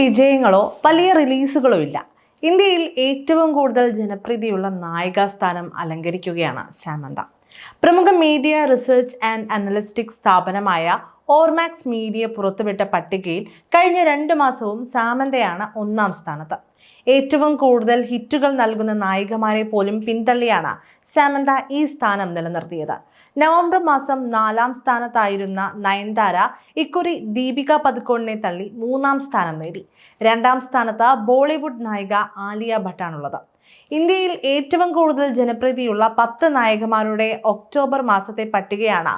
വിജയങ്ങളോ വലിയ റിലീസുകളോ ഇല്ല. ഇന്ത്യയിൽ ഏറ്റവും കൂടുതൽ ജനപ്രീതിയുള്ള നായികാ സ്ഥാനം അലങ്കരിക്കുകയാണ് സാമന്ത. പ്രമുഖ മീഡിയ റിസർച്ച് ആൻഡ് അനലിസ്റ്റിക് സ്ഥാപനമായ ഓർമാക്സ് മീഡിയ പുറത്തുവിട്ട പട്ടികയിൽ കഴിഞ്ഞ രണ്ട് മാസവും സാമന്തയാണ് ഒന്നാം സ്ഥാനത്ത്. ഏറ്റവും കൂടുതൽ ഹിറ്റുകൾ നൽകുന്ന നായികമാരെ പോലും പിന്തള്ളിയാണ് സാമന്ത ഈ സ്ഥാനം നിലനിർത്തിയത്. നവംബർ മാസം നാലാം സ്ഥാനത്തായിരുന്ന നയൻതാര ഇക്കുറി ദീപിക പതുക്കോണിനെ തള്ളി മൂന്നാം സ്ഥാനം നേടി. രണ്ടാം സ്ഥാനത്ത് ബോളിവുഡ് നായിക ആലിയ ഭട്ടാണുള്ളത്. ഇന്ത്യയിൽ ഏറ്റവും കൂടുതൽ ജനപ്രീതിയുള്ള പത്ത് നായകന്മാരുടെ ഒക്ടോബർ മാസത്തെ പട്ടികയാണ്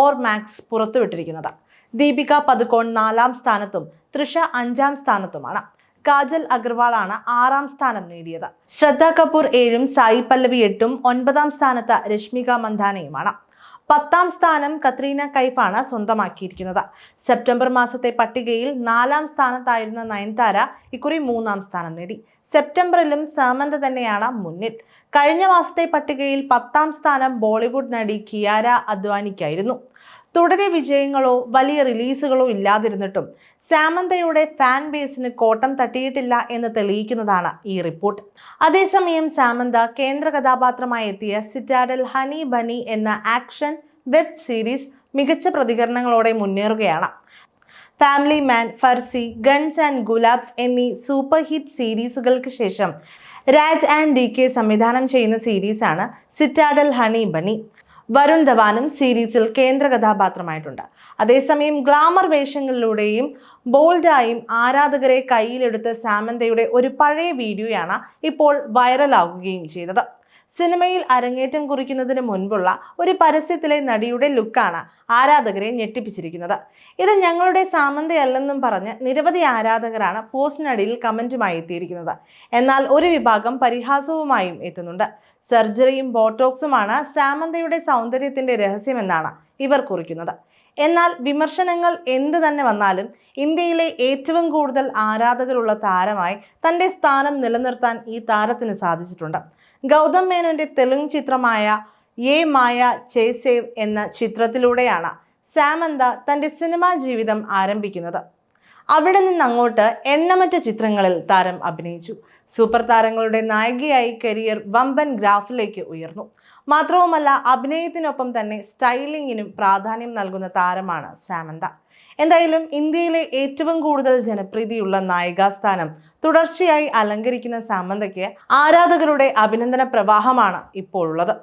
ഓർ മാക്സ് പുറത്തുവിട്ടിരിക്കുന്നത്. ദീപിക പതുക്കോൺ നാലാം സ്ഥാനത്തും തൃഷ അഞ്ചാം സ്ഥാനത്തുമാണ്. കാജൽ അഗർവാൾ ആണ് ആറാം സ്ഥാനം നേടിയത്. ശ്രദ്ധ കപൂർ ഏഴും സായി പല്ലവി എട്ടും ഒൻപതാം സ്ഥാനത്ത് രശ്മിക മന്ദാനയുമാണ്. പത്താം സ്ഥാനം കത്രീന കൈഫാണ് സ്വന്തമാക്കിയിരിക്കുന്നത്. സെപ്റ്റംബർ മാസത്തെ പട്ടികയിൽ നാലാം സ്ഥാനത്തായിരുന്ന നയൻതാര ഇക്കുറി മൂന്നാം സ്ഥാനം നേടി. സെപ്റ്റംബറിലും സാമന്ത തന്നെയാണ് മുന്നിൽ. കഴിഞ്ഞ മാസത്തെ പട്ടികയിൽ പത്താം സ്ഥാനം ബോളിവുഡ് നടി കിയാര അദ്വാനിക്കായിരുന്നു. തുടരെ വിജയങ്ങളോ വലിയ റിലീസുകളോ ഇല്ലാതിരുന്നിട്ടും സാമന്തയുടെ ഫാൻ ബേസിന് കോട്ടം തട്ടിയിട്ടില്ല എന്ന് തെളിയിക്കുന്നതാണ് ഈ റിപ്പോർട്ട് അതേസമയം സാമന്ത കേന്ദ്ര കഥാപാത്രമായി എത്തിയ സിറ്റാഡൽ ഹണി ബനി എന്ന ആക്ഷൻ വെബ് സീരീസ് മികച്ച പ്രതികരണങ്ങളോടെ മുന്നേറുകയാണ്. Family man Farzi guns and Gulaabs എന്നീ സൂപ്പർ ഹിറ്റ് സീരീസുകൾക്ക് ശേഷം രാജ് ആൻഡ് ഡി കെ സംവിധാനം ചെയ്യുന്ന സീരീസാണ് സിറ്റാഡൽ ഹണി ബണി വരുൺ ധവാനും സീരീസിൽ കേന്ദ്ര കഥാപാത്രമായിട്ടുണ്ട്. അതേസമയം ഗ്ലാമർ വേഷങ്ങളിലൂടെയും ബോൾഡായും ആരാധകരെ കയ്യിലെടുത്ത സാമന്തയുടെ ഒരു പഴയ വീഡിയോയാണ് ഇപ്പോൾ വൈറലാകുകയും ചെയ്തത്. സിനിമയിൽ അരങ്ങേറ്റം കുറിക്കുന്നതിന് മുൻപുള്ള ഒരു പരസ്യത്തിലെ നടിയുടെ ലുക്കാണ് ആരാധകരെ ഞെട്ടിപ്പിച്ചിരിക്കുന്നത്. ഇത് ഞങ്ങളുടെ സാമന്തയല്ലെന്നും പറഞ്ഞ് നിരവധി ആരാധകരാണ് പോസ്റ്റിനടിയിൽ കമന്റുമായി എത്തിയിരിക്കുന്നത്. എന്നാൽ ഒരു വിഭാഗം പരിഹാസവുമായും എത്തുന്നുണ്ട്. സർജറിയും ബോട്ടോക്സുമാണ് സാമന്തയുടെ സൗന്ദര്യത്തിന്റെ രഹസ്യമെന്നാണ് ഇവർ കുറിക്കുന്നത്. എന്നാൽ വിമർശനങ്ങൾ എന്ത് തന്നെ വന്നാലും ഇന്ത്യയിലെ ഏറ്റവും കൂടുതൽ ആരാധകരുള്ള താരമായി തന്റെ സ്ഥാനം നിലനിർത്താൻ ഈ താരത്തിന് സാധിച്ചിട്ടുണ്ട്. ഗൗതം മേനോന്റെ തെലുങ്ക് ചിത്രമായ യേ മായ ചേസേവ് എന്ന ചിത്രത്തിലൂടെയാണ് സാമന്ത തന്റെ സിനിമാ ജീവിതം ആരംഭിക്കുന്നത്. അവിടെ നിന്ന് അങ്ങോട്ട് എണ്ണമറ്റ ചിത്രങ്ങളിൽ താരം അഭിനയിച്ചു. സൂപ്പർ താരങ്ങളുടെ നായികയായി കരിയർ വമ്പൻ ഗ്രാഫിലേക്ക് ഉയർന്നു. മാത്രവുമല്ല അഭിനയത്തിനൊപ്പം തന്നെ സ്റ്റൈലിങ്ങിനും പ്രാധാന്യം നൽകുന്ന താരമാണ് സാമന്ത. എന്തായാലും ഇന്ത്യയിലെ ഏറ്റവും കൂടുതൽ ജനപ്രീതിയുള്ള നായികാസ്ഥാനം തുടർച്ചയായി അലങ്കരിക്കുന്ന സാമന്തയ്ക്ക് ആരാധകരുടെ അഭിനന്ദന പ്രവാഹമാണ് ഇപ്പോഴുള്ളത്.